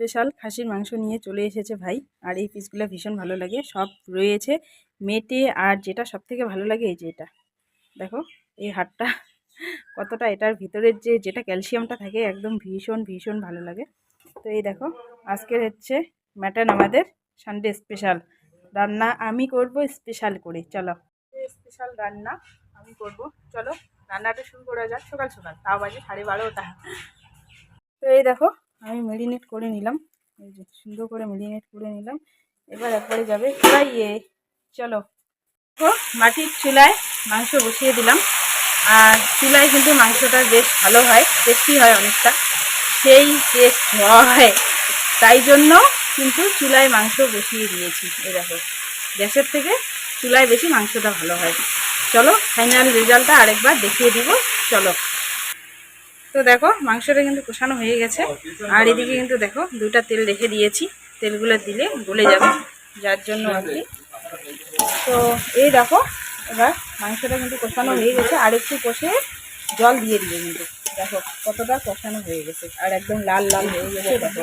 Special খাসির মাংস নিয়ে চলে এসেছে ভাই। আর এই পিসগুলো ভীষণ ভালো লাগে। সব রয়েছে মেটে আর যেটা সব থেকে ভালো লাগে এই যে এটা। দেখো, এই হাড়টা কতটা এটার ভিতরের যে, যেটা ক্যালসিয়ামটা থাকে একদম ভীষণ ভীষণ ভালো লাগে। তো এই দেখো, আজকের হচ্ছে ম্যাটন আমাদের সানডে স্পেশাল রান্না আমি করব স্পেশাল করে। চলো। স্পেশাল রান্না আমি করব। চলো, রান্নাটা শুরু করা যাক। সকাল সকাল। তাও বাজে সাড়ে বারোটা। তো এই দেখো আমি মেরিনেট করে নিলাম। এই যে সুন্দর করে মেরিনেট করে নিলাম। এবার একবারে যাবে ইয়ে চলো। দেখো, মাটির চুলায় মাংস বসিয়ে দিলাম। আর চুলায় কিন্তু মাংসটা বেশ ভালো হয় টেস্টি হয় অনেকটা। সেই টেস্ট হয়। তাই জন্য কিন্তু চুলায় মাংস বসিয়ে দিয়েছি। এই দেখো, গ্যাসের থেকে চুলায় বেশি মাংসটা ভালো হয়। চলো ফাইনাল রেজাল্টটা আরেকবার দেখিয়ে দিব। চলো। তো দেখো, মাংসটা কিন্তু কষানো হয়ে গেছে। আর এদিকে কিন্তু দেখো দুটা তেল রেখে দিয়েছি। তেলগুলো দিলে গলে যাবে, যার জন্য আর কি। তো এই দেখো, এবার মাংসটা কিন্তু কষানো হয়ে গেছে। আর একটু কষে জল দিয়ে দিবে কিন্তু। দেখো, কতটা কষানো হয়ে গেছে। আর একদম লাল লাল হয়ে গেছে, দেখো।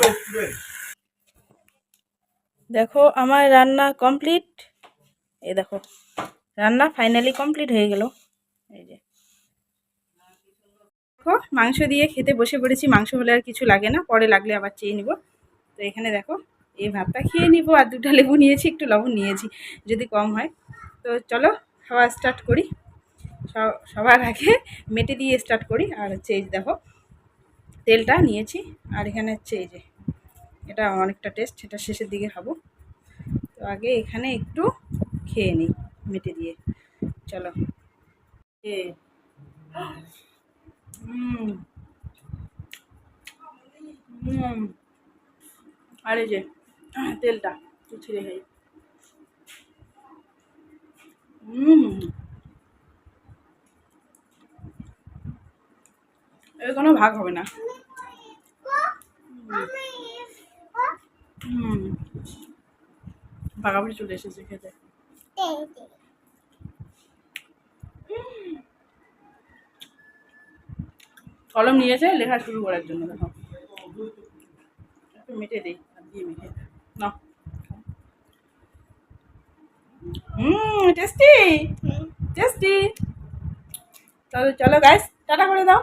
দেখো, আমার রান্না কমপ্লিট। এই দেখো, রান্না ফাইনালি কমপ্লিট হয়ে গেল। এই যে। দেখো, মাংস দিয়ে খেতে বসে পড়েছি, মাংস হলে আর কিছু লাগে না, পরে লাগলে আবার চেয়ে নিব। তো এখানে দেখো, এই ভাতটা খেয়ে নিব, আর দুটা লেবু নিয়েছি, একটু লবণ নিয়েছি, যদি কম হয়। তো চলো, খাওয়া স্টার্ট করি। সবার আগে মেটে দিয়ে স্টার্ট করি, আর হচ্ছে দেখো, তেলটা নিয়েছি, আর এখানে হচ্ছে এই যে, এটা অনেকটা টেস্ট এটা শেষের দিকে খাব। তো আগে এখানে একটু খেয়ে নিই, মেটে দিয়ে। চলো। এ আর এই যে, তেলটা, একটু ছিঁড়ে খাই। এর কোনো ভাগ হবে না। হুম। চলে এসেছে খেতে। কলম নিয়েছে, লেখা শুরু করার জন্য দেখো। একটু মেটে দিই দিয়ে মেটে না হুম টেস্টি টেস্টি চলো চলো গাইস টাটা করে দাও!